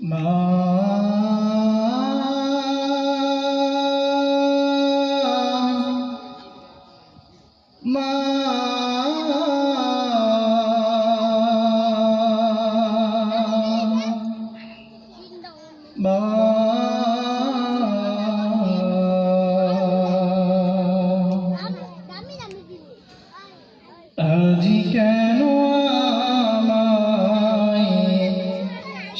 মা মা মা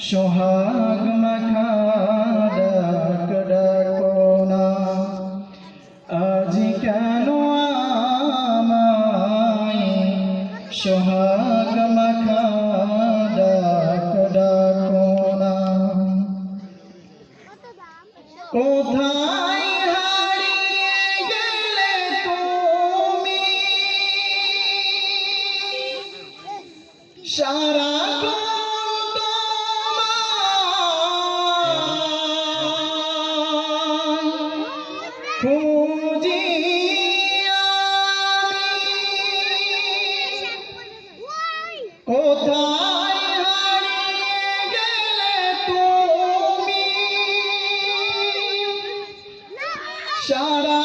সোহাগ মাখা ডাক ডাকো না আজ কেন আমায় সোহাগ মাখা ডাক ডাকো না কোথায় সারা কোথায় গেলে তুমি? সারা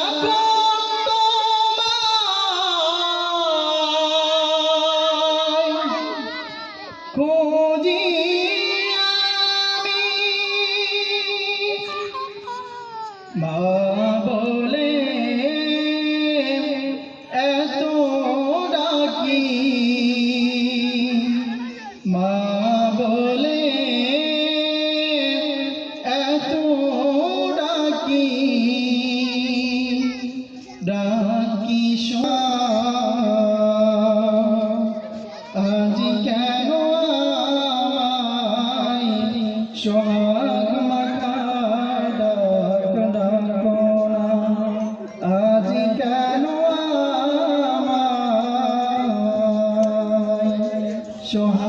খুঁজি মা বলে ডাকি আজ কেন সোহাগ মাখা ডাক ডাকো আজ কেন সোহাগ